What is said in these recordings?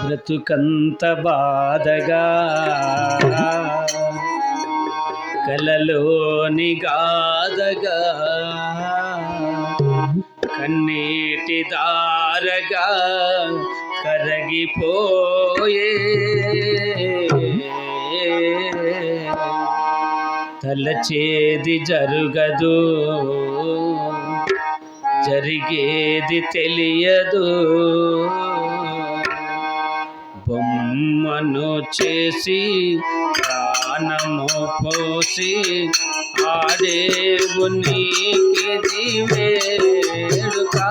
బ్రతుకంత బాధగా కలలోని గాదగా కన్నీటి దారగా కరగిపోయే తలచేది జరుగదు. జరిగేది తెలియదు. బొమ్మను చేసి ప్రాణము పోసి ఆడేవు నీకిది వేడుకా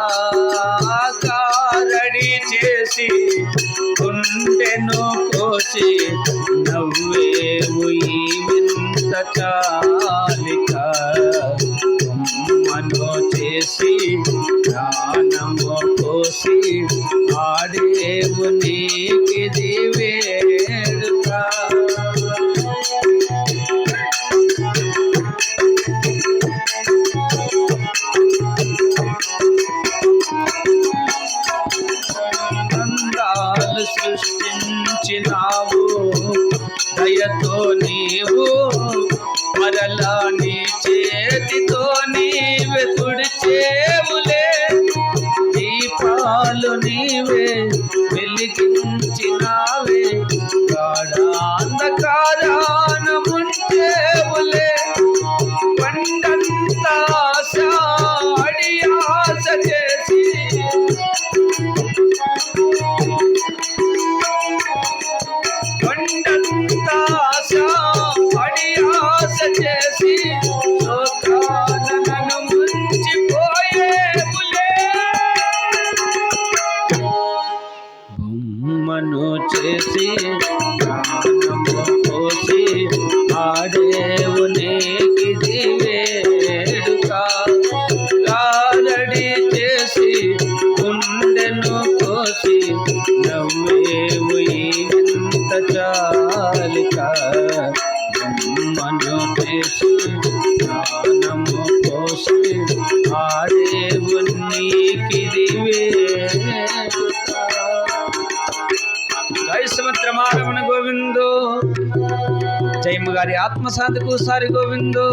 చేసి గుండెను కోసి నవ్వేవు ఈ వింత ఆడేవు నీకిది వేడుకా అందాలు సృష్టించినావు. దయతో నీవు మరలా వెలిగించినావే చేసి ప్రాణము పోసి ఆడేవు నీకిది వేడుక కాలడి చేసి గుండెను కోసి నవ్వేవు ఈ వింత చాలిక బొమ్మను చేసి ప్రాణము పోసి ఆడేవు జయమ్మ గారి ఆత్మశాంతికు సారి గోవిందు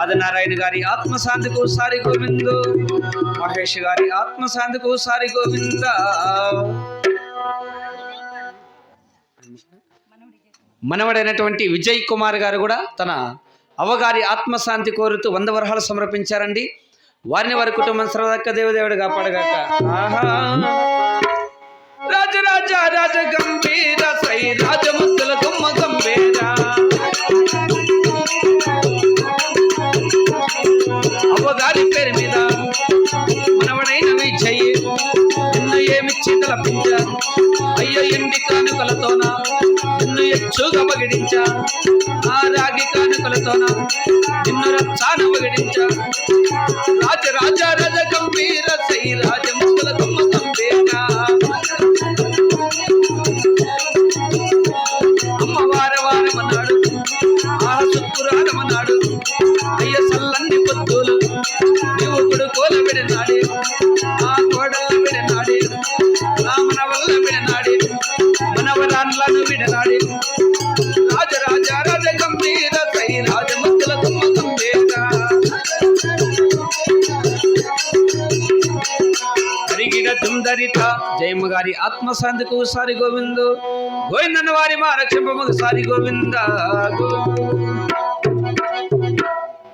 ఆదినారాయణ గారి ఆత్మశాంతికు సారి గోవిందు మహేష్ గారి ఆత్మశాంతికు సారి గోవింద. మనవడైనటువంటి విజయ్ కుమార్ గారు కూడా తన అవగారి ఆత్మశాంతి కోరుతూ వంద వరహాలు సమర్పించారండి. వారిని వారి కుటుంబం సర్వదక్క దేవదేవుడు కాపాడగాక. రాజరాజ రాజ గంభీర సై రాజముద్దుల నిన్ను ఏమిచ్చి అయ్య ఎండి కానుకలతోన? నిన్ను ఎచ్చుగా పగిడించ ఆ రాగి కానుకలతోన? నిన్ను రచ్చాన పగిడించ రాజ రాజ రాజ గంభీర సై రాజ రాజముద్దుల గుమ్మ గంభీర అమ్మవార వారమన్నాడు ఆ శుక్రారమన్నాడు అయ్య సల్లంది పొద్దులు మనవరాన్లను విడనాడి రాజరాజ రాజ గంభీర సై రాజముద్దుల తుమ్మ గంభీర కరిగిడ తుందరిత జయమ్మ గారి ఆత్మశాంతికు సారి గోవిందు. గోవిందన్న వారి మా రక్షింపమకు సారి గోవింద. గో